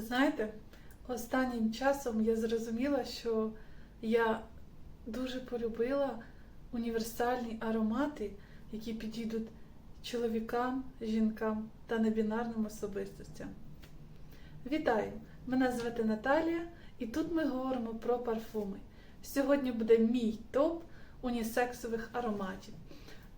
Знаєте, останнім часом я зрозуміла, що я дуже полюбила універсальні аромати, які підійдуть чоловікам, жінкам та небінарним особистостям. Вітаю! Мене звати Наталія, і тут ми говоримо про парфуми. Сьогодні буде мій топ унісексових ароматів.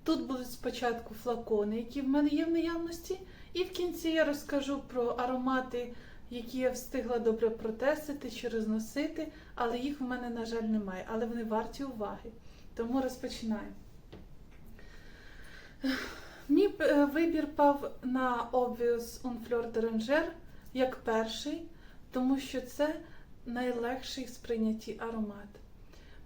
Тут будуть спочатку флакони, які в мене є в наявності, і в кінці я розкажу про аромати, які я встигла добре протестити чи розносити, але їх в мене, на жаль, немає. Але вони варті уваги. Тому розпочинаємо. Мій е, вибір пав на Obvious Un Fleur d'Oranger як перший, тому що це найлегший в сприйнятті аромат.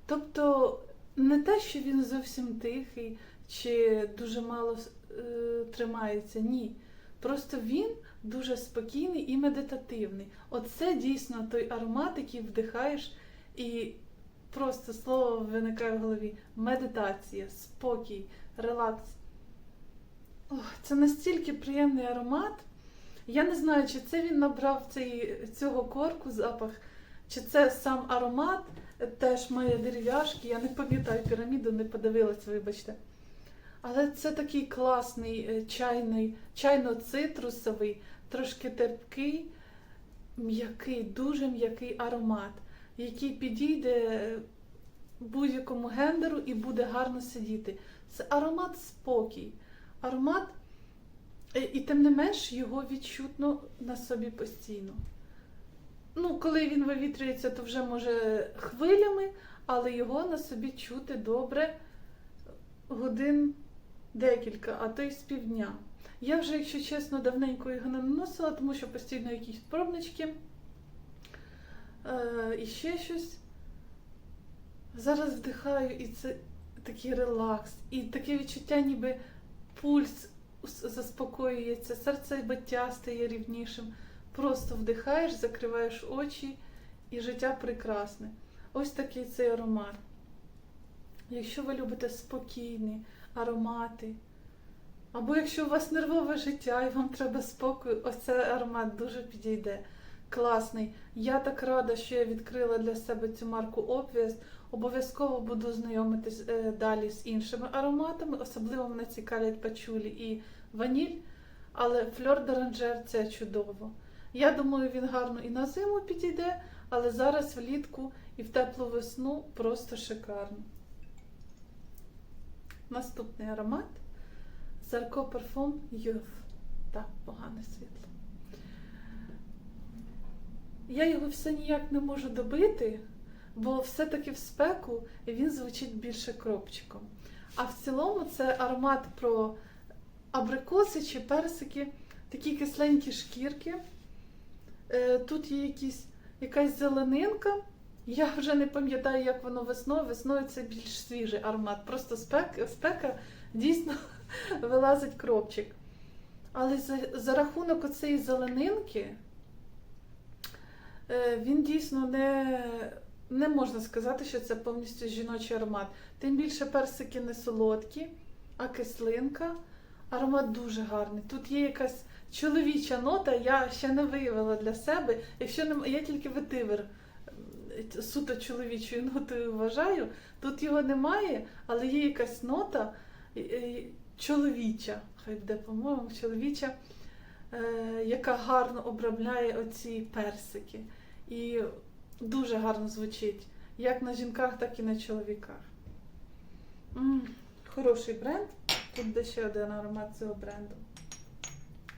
Тобто не те, що він зовсім тихий чи дуже мало е, тримається, ні. Просто він дуже спокійний і медитативний. Оце дійсно той аромат, який вдихаєш, і просто слово виникає в голові: медитація, спокій, релакс. Ох, це настільки приємний аромат. Я не знаю, чи це він набрав цей, цього корку запах, чи це сам аромат теж має дерев'яшки. Я не пам'ятаю піраміду, не подивилася, вибачте. Але це такий класний е, чайний, чайно-цитрусовий, трошки терпкий, м'який, дуже м'який аромат, який підійде будь-якому гендеру і буде гарно сидіти. Це аромат спокій. Аромат, е, і тим не менш його відчутно на собі постійно. Ну, коли він вивітрюється, то вже може хвилями, але його на собі чути добре годин декілька, а то й з півдня. Я вже, якщо чесно, давненько його не наносила, тому що постійно якісь пробнички е, і ще щось. Зараз вдихаю, і це такий релакс, і таке відчуття, ніби пульс заспокоюється, серцебиття стає рівнішим. Просто вдихаєш, закриваєш очі, і життя прекрасне. Ось такий цей аромат. Якщо ви любите спокійні аромати, або якщо у вас нервове життя і вам треба спокою, ось цей аромат дуже підійде. Класний. Я так рада, що я відкрила для себе цю марку Obvious. Обов'язково буду знайомитись е, далі з іншими ароматами. Особливо мене цікавлять пачулі і ваніль. Але фльор d'Oranger – це чудово. Я думаю, він гарно і на зиму підійде, але зараз влітку і в теплу весну просто шикарно. Наступний аромат Zarco Parfum Youth. Так, погане світло. Я його все ніяк не можу добити, бо все-таки в спеку він звучить більше кропчиком. А в цілому це аромат про абрикоси чи персики, такі кисленькі шкірки. Е, Тут є якісь, якась зеленинка. Я вже не пам'ятаю, як воно весною. Весною це більш свіжий аромат. Просто спека, спека дійсно вилазить кропчик. Але за, за рахунок оцеї зеленинки, е, він дійсно не, не можна сказати, що це повністю жіночий аромат. Тим більше персики не солодкі, а кислинка. Аромат дуже гарний. Тут є якась чоловіча нота, я ще не виявила для себе. Якщо не я тільки ветивер суто чоловічою нотою вважаю, тут його немає, але є якась нота чоловіча, хай буде, по-моєму, чоловіча, е, яка гарно обробляє оці персики. І дуже гарно звучить як на жінках, так і на чоловіках. М-м, хороший бренд. Тут буде ще один аромат цього бренду.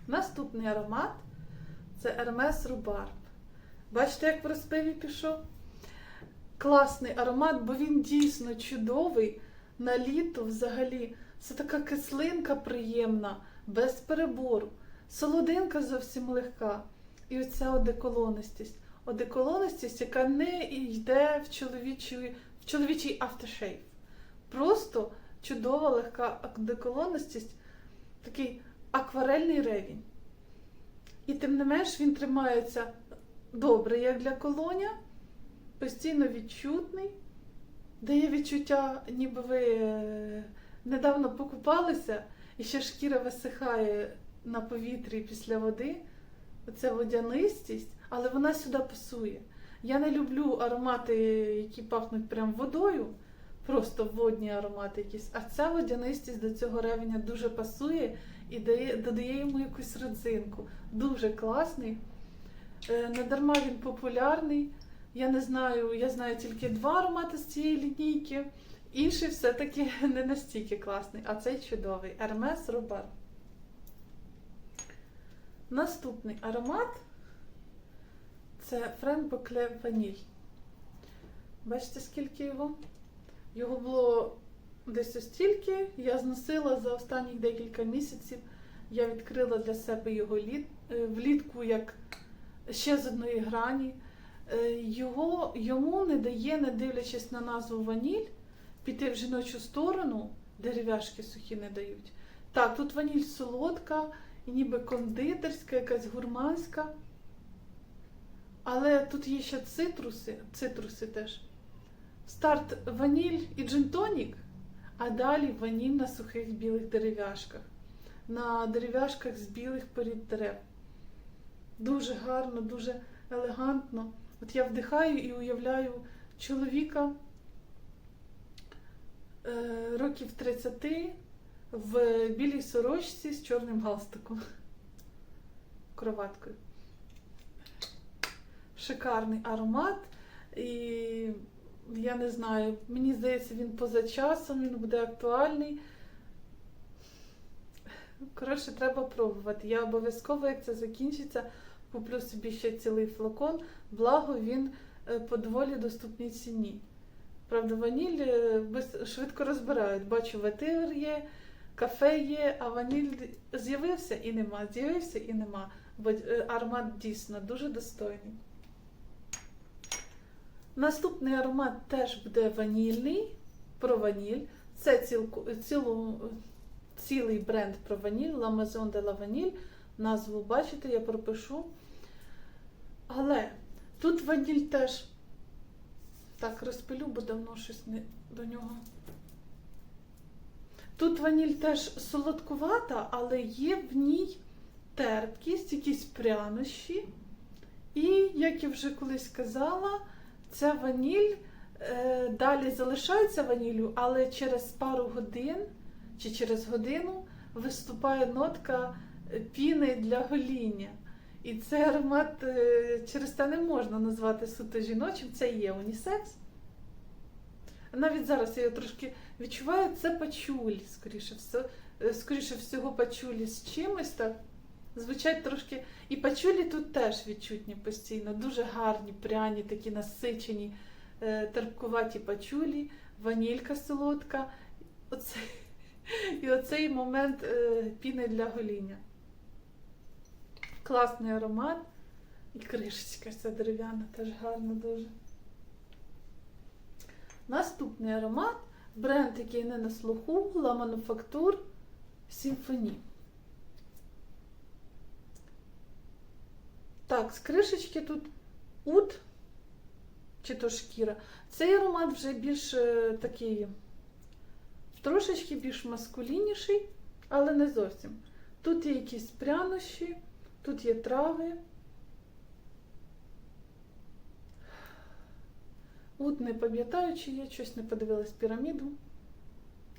Наступний аромат це Hermes Rhubarb. Бачите, як в розпиві пішов? Класний аромат, бо він дійсно чудовий на літо взагалі. Це така кислинка приємна, без перебору. Солодинка зовсім легка. І оця одеколонистість. Одеколонистість, яка не йде в чоловічий, в чоловічий автошейв. Просто чудова легка одеколонистість, такий акварельний ревінь. І тим не менш він тримається добре, як для колоня, постійно відчутний, дає відчуття, ніби ви недавно покупалися, і ще шкіра висихає на повітрі після води. оця водянистість, але вона сюди пасує. Я не люблю аромати, які пахнуть прям водою, просто водні аромати якісь. А ця водянистість до цього ревеня дуже пасує і дає, додає йому якусь родзинку. Дуже класний. Е, Не дарма він популярний. Я не знаю, я знаю тільки два аромати з цієї лінійки. Інший все-таки не настільки класний, а цей чудовий. Hermes Robar. Наступний аромат це Френ Бокле Ваніль. Бачите, скільки його? Його було десь ось стільки. Я зносила за останні декілька місяців. Я відкрила для себе його е, влітку як ще з одної грані. Е, Його, йому не дає, не дивлячись на назву ваніль, піти в жіночу сторону, дерев'яшки сухі не дають. Так, тут ваніль солодка, ніби кондитерська, якась гурманська. Але тут є ще цитруси, цитруси теж. Старт ваніль і джинтонік, а далі ваніль на сухих білих дерев'яшках. На дерев'яшках з білих порід дерев. Дуже гарно, дуже елегантно. От я вдихаю і уявляю чоловіка е, років 30 в білій сорочці з чорним галстуком. Кроваткою. Шикарний аромат. І я не знаю, мені здається, він поза часом, він буде актуальний. Коротше, треба пробувати. Я обов'язково, як це закінчиться, куплю собі ще цілий флакон, благо він е, по доволі доступній ціні. Правда, ваніль е, швидко розбирають. Бачу, ветивер є, кафе є, а ваніль з'явився і нема, з'явився і нема. Бо е, аромат дійсно дуже достойний. Наступний аромат теж буде ванільний, про ваніль. Це цілку, цілу, цілий бренд про ваніль, La Maison de la Vanille. Назву бачите, я пропишу. Але тут ваніль теж. Так, розпилю, бо давно щось не до нього. Тут ваніль теж солодкувата, але є в ній терпкість, якісь прянощі. І, як я вже колись казала, ця ваніль е, далі залишається ваніллю, але через пару годин чи через годину виступає нотка піни для гоління. І цей аромат е, через те не можна назвати суто жіночим, це є унісекс. Навіть зараз я його трошки відчуваю, це пачулі, скоріше, все, скоріше всього, пачулі з чимось так. Звучать трошки. І пачулі тут теж відчутні постійно. Дуже гарні, пряні, такі насичені, е, терпкуваті пачулі, ванілька солодка. Оце, і оцей момент е, піни для гоління. Класний аромат. І кришечка ця дерев'яна, теж гарна дуже. Наступний аромат бренд, який не на слуху, La Manufacture Symphony. Так, з кришечки тут ут чи то шкіра. Цей аромат вже більш е, такий, трошечки більш маскулінніший, але не зовсім. Тут є якісь прянощі, тут є трави. Ут не пам'ятаю, чи я щось не подивилась піраміду.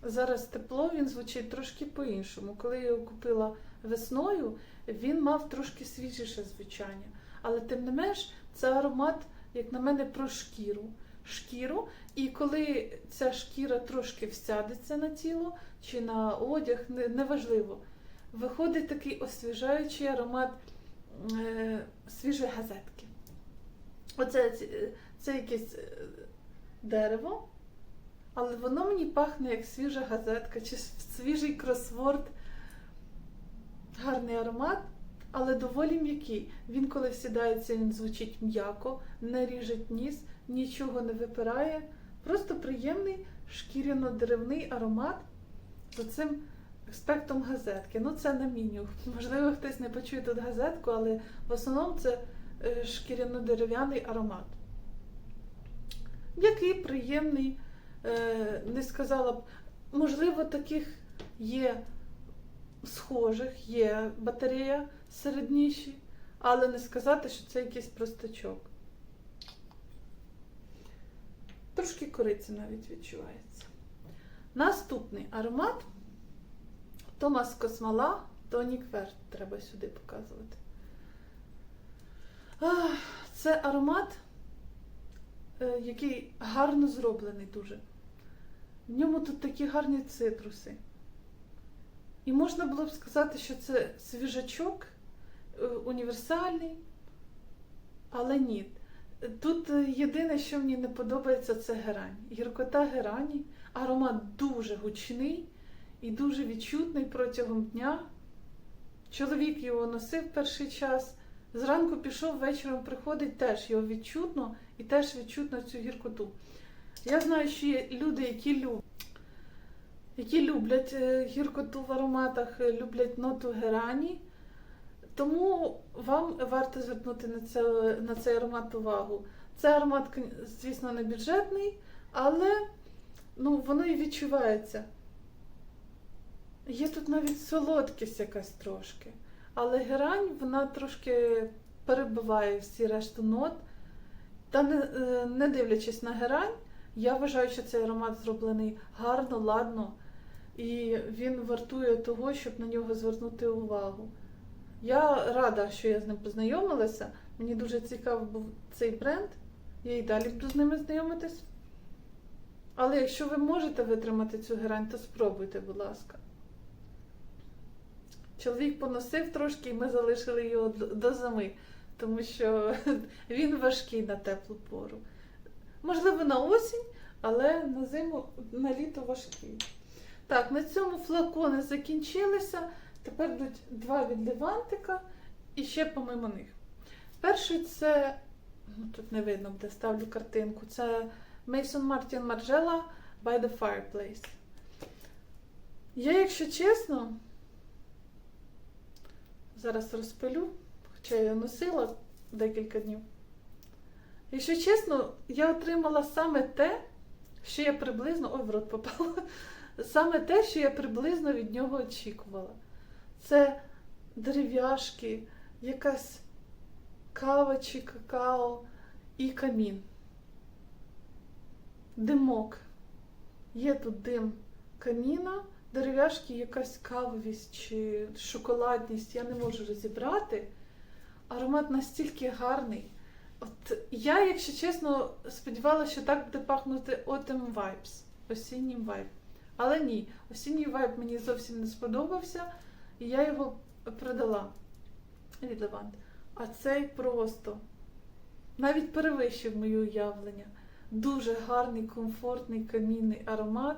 Зараз тепло, він звучить трошки по-іншому. Коли я його купила весною, він мав трошки свіжіше звучання. Але тим не менш, це аромат, як на мене, про шкіру. Шкіру, і коли ця шкіра трошки всядеться на тіло чи на одяг, не- неважливо, виходить такий освіжаючий аромат е, свіжої газетки. Оце ці- це якесь е, дерево, але воно мені пахне як свіжа газетка чи свіжий кросворд. Гарний аромат, але доволі м'який. Він, коли всідається, він звучить м'яко, не ріжить ніс, нічого не випирає. Просто приємний шкіряно-деревний аромат з цим аспектом газетки. Ну, це на міню. Можливо, хтось не почує тут газетку, але в основному це е, шкіряно-дерев'яний аромат. Який приємний, е, не сказала б, можливо, таких є схожих, є батарея серед ніші, але не сказати, що це якийсь простачок. Трошки кориці навіть відчувається. Наступний аромат Томас Космала Тонік Верт. Треба сюди показувати. Це аромат, е, який гарно зроблений дуже. В ньому тут такі гарні цитруси. І можна було б сказати, що це свіжачок, е, універсальний, але ні. Тут е, єдине, що мені не подобається, це герань. Гіркота герані, аромат дуже гучний і дуже відчутний протягом дня. Чоловік його носив перший час. Зранку пішов, вечором приходить, теж його відчутно і теж відчутно цю гіркоту. Я знаю, що є люди, які люблять, які люблять е, гіркоту в ароматах, е, люблять ноту герані. Тому вам варто звернути на, це, на цей аромат увагу. Це аромат, звісно, не бюджетний, але ну, воно і відчувається. Є тут навіть солодкість якась трошки. Але герань вона трошки перебиває всі решту нот. Та не, е, не дивлячись на герань, я вважаю, що цей аромат зроблений гарно, ладно, і він вартує того, щоб на нього звернути увагу. Я рада, що я з ним познайомилася. Мені дуже цікавий був цей бренд. Я і далі буду з ними знайомитись. Але якщо ви можете витримати цю герань, то спробуйте, будь ласка. Чоловік поносив трошки, і ми залишили його до зими, тому що він важкий на теплу пору. Можливо, на осінь, але на зиму, на літо важкий. Так, на цьому флакони закінчилися. Тепер йдуть два від Левантика і ще помимо них. Перший це, ну тут не видно, де ставлю картинку. Це Mason Martin Margiela by the Fireplace. Я, якщо чесно, зараз розпилю, хоча я носила декілька днів. Якщо чесно, я отримала саме те, що я приблизно. Ой, в рот попала. Саме те, що я приблизно від нього очікувала. Це дерев'яшки, якась кава чи какао і камін. Димок. Є тут дим каміна, дерев'яшки, якась кавовість чи шоколадність, я не можу розібрати. Аромат настільки гарний. От я, якщо чесно, сподівалася, що так буде пахнути Autumn Vibes, осіннім вайб. Але ні, осінній вайб мені зовсім не сподобався, і я його продала від. А цей просто навіть перевищив моє уявлення. Дуже гарний, комфортний камінний аромат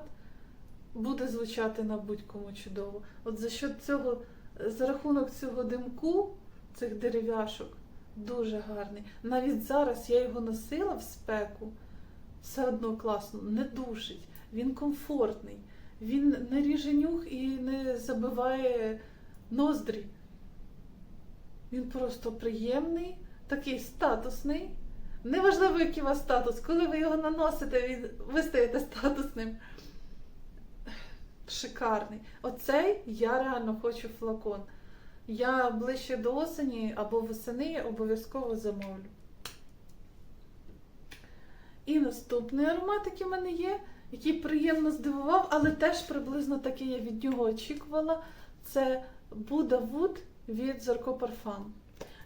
буде звучати на будь-кому чудово. От за що цього, за рахунок цього димку, цих дерев'яшок, дуже гарний. Навіть зараз я його носила в спеку, все одно класно, не душить, він комфортний, він не ріже нюх і не забиває ноздрі. Він просто приємний, такий статусний. Неважливо, який у вас статус, коли ви його наносите, він- ви стаєте статусним. Шикарний. Оцей я реально хочу флакон. Я ближче до осені або восени обов'язково замовлю. І наступний аромат, який в мене є, який приємно здивував, але теж приблизно такий я від нього очікувала. Це Buddha Wood від Zarco Parfum.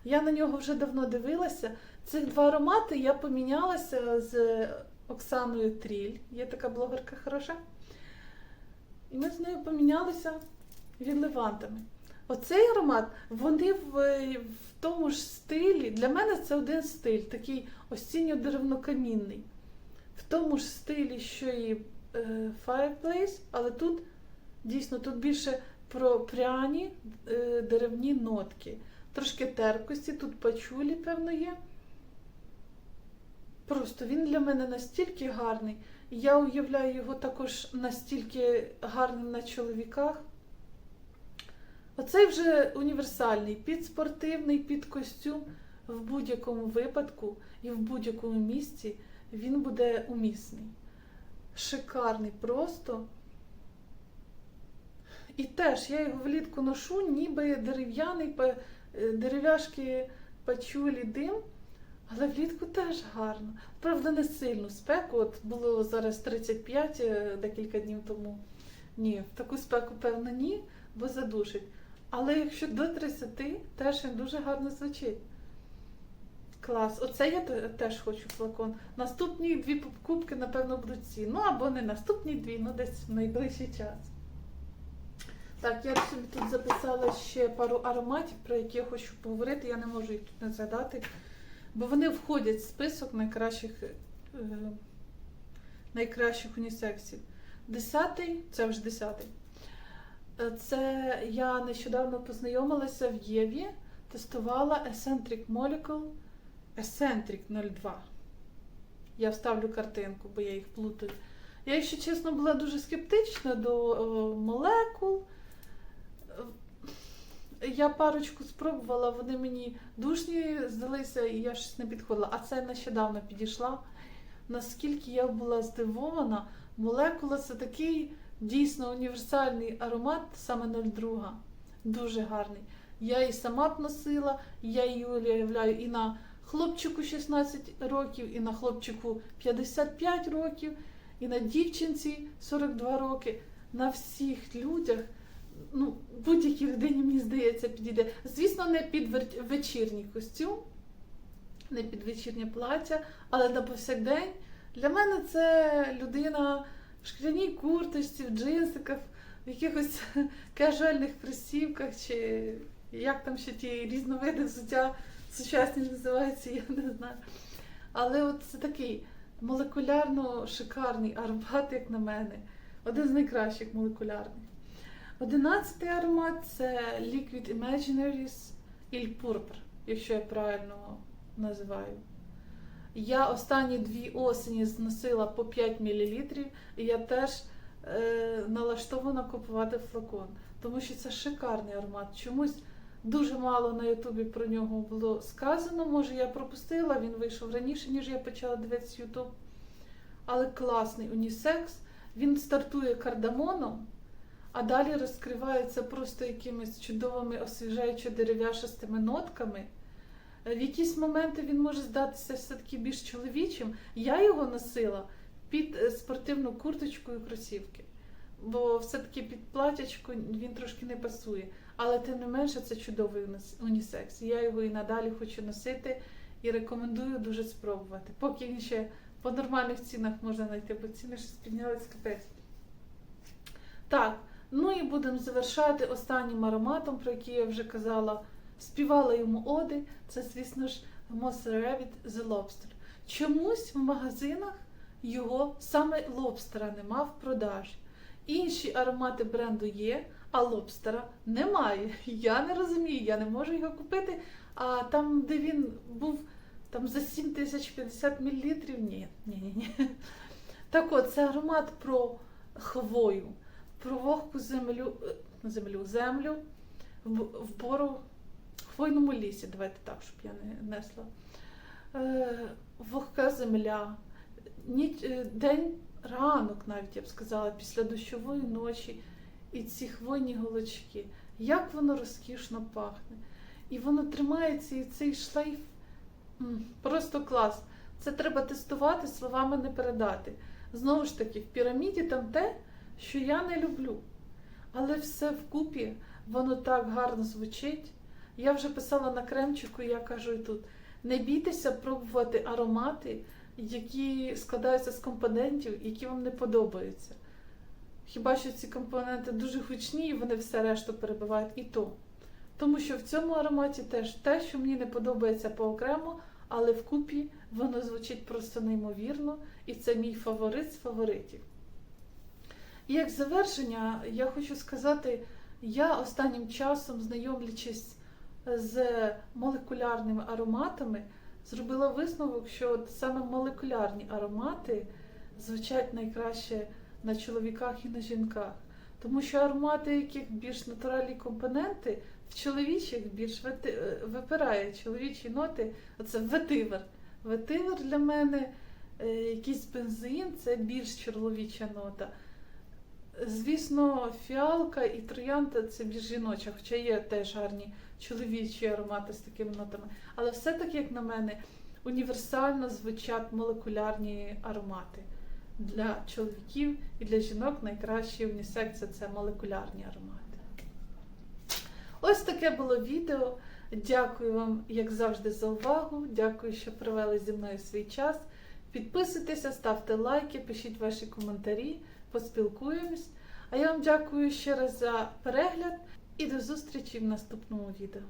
Я на нього вже давно дивилася. Цих два аромати я помінялася з Оксаною Тріль. Є така блогерка хороша. І ми з нею помінялися відливантами. Оцей аромат, вони в, в тому ж стилі. Для мене це один стиль, такий осінньо-деревнокамінний. В тому ж стилі, що і е, Fireplace, але тут дійсно тут більше про пряні е, деревні нотки. Трошки терпкості, тут пачулі, певно, є. Просто він для мене настільки гарний. Я уявляю його також настільки гарним на чоловіках. Оцей вже універсальний, під спортивний, під костюм. В будь-якому випадку і в будь-якому місці він буде умісний. Шикарний просто. І теж я його влітку ношу, ніби дерев'яний, е, дерев'яшки пачулі дим, але влітку теж гарно. Правда, не сильно спеку. От було зараз 35 е, декілька днів тому. Ні, таку спеку, певно, ні, бо задушить. Але якщо до 30, теж він дуже гарно звучить. Клас. Оце я теж хочу флакон. Наступні дві покупки, напевно, будуть ці. Ну або не наступні дві, ну десь в найближчий час. Так, я собі тут записала ще пару ароматів, про які я хочу поговорити. Я не можу їх тут не згадати, бо вони входять в список найкращих, е, найкращих унісексів. Десятий, це вже десятий. Е, Це я нещодавно познайомилася в Єві, тестувала Eccentric Molecule Eccentric 02. Я вставлю картинку, бо я їх плутаю. Я, якщо чесно, була дуже скептична до е, молекул. Я парочку спробувала, вони мені душні здалися, і я щось не підходила. А це нещодавно підійшла. Наскільки я була здивована, молекула це такий дійсно універсальний аромат, саме 02. Дуже гарний. Я її сама б носила, я її уявляю і на хлопчику 16 років, і на хлопчику 55 років, і на дівчинці 42 роки. На всіх людях, ну, будь-якій людині, мені здається, підійде. Звісно, не під вечірній костюм, не під вечірнє плаття, але на повсякдень. Для мене це людина в шкляній курточці, в джинсиках, в якихось кежуальних кросівках, чи як там ще ті різновиди взуття сучасні називаються, я не знаю. Але от це такий молекулярно шикарний аромат, як на мене. Один з найкращих молекулярних. Одинадцятий аромат це Liquid Imaginaries Il Purpur, якщо я правильно називаю. Я останні дві осені зносила по 5 мл, і я теж е, налаштована купувати флакон, тому що це шикарний аромат. Чомусь дуже мало на Ютубі про нього було сказано. Може, я пропустила, він вийшов раніше, ніж я почала дивитися Ютуб. Але класний унісекс. Він стартує кардамоном, а далі розкривається просто якимись чудовими освіжаючо дерев'яшистими нотками. В якісь моменти він може здатися все-таки більш чоловічим. Я його носила під е, спортивну курточку і кросівки. Бо все-таки під платячку він трошки не пасує. Але тим не менше це чудовий унісекс. Я його і надалі хочу носити і рекомендую дуже спробувати. Поки він ще по нормальних цінах можна знайти, бо ціни щось піднялись капець. Так, ну і будемо завершати останнім ароматом, про який я вже казала. Співала йому оди. Це, звісно ж, Moss Rabbit The Lobster. Чомусь в магазинах його саме лобстера нема в продажі. Інші аромати бренду є, а лобстера немає. Я не розумію, я не можу його купити. А там, де він був там за 7050 мл, ні, ні, ні. Так от, це аромат про хвою, про вогку землю, е, землю, землю в, в пору в хвойному лісі, давайте так, щоб я не несла. Е, вогка земля, ніч, е, день, ранок, навіть я б сказала, після дощової ночі, і ці хвойні голочки, як воно розкішно пахне. І воно тримається, і цей шлейф просто клас. Це треба тестувати, словами не передати. Знову ж таки, в піраміді там те, що я не люблю. Але все вкупі, воно так гарно звучить. Я вже писала на кремчику, я кажу тут: не бійтеся пробувати аромати, які складаються з компонентів, які вам не подобаються. Хіба що ці компоненти дуже гучні, і вони все решту перебивають і то. Тому що в цьому ароматі теж те, що мені не подобається поокремо, але вкупі воно звучить просто неймовірно, і це мій фаворит з фаворитів. І як завершення, я хочу сказати, я останнім часом, знайомлячись з молекулярними ароматами, зробила висновок, що от саме молекулярні аромати звучать найкраще на чоловіках і на жінках. Тому що аромати, яких більш натуральні компоненти, в чоловічих більш е, випирає чоловічі ноти. Оце ветивер. Ветивер для мене е, якийсь бензин це більш чоловіча нота. Звісно, фіалка і троянда це більш жіноча, хоча є теж гарні чоловічі аромати з такими нотами. Але все-таки, як на мене, універсально звучать молекулярні аромати. Для чоловіків і для жінок найкращі унісекси це молекулярні аромати. Ось таке було відео. Дякую вам, як завжди, за увагу. Дякую, що провели зі мною свій час. Підписуйтеся, ставте лайки, пишіть ваші коментарі, поспілкуємось. А я вам дякую ще раз за перегляд і до зустрічі в наступному відео.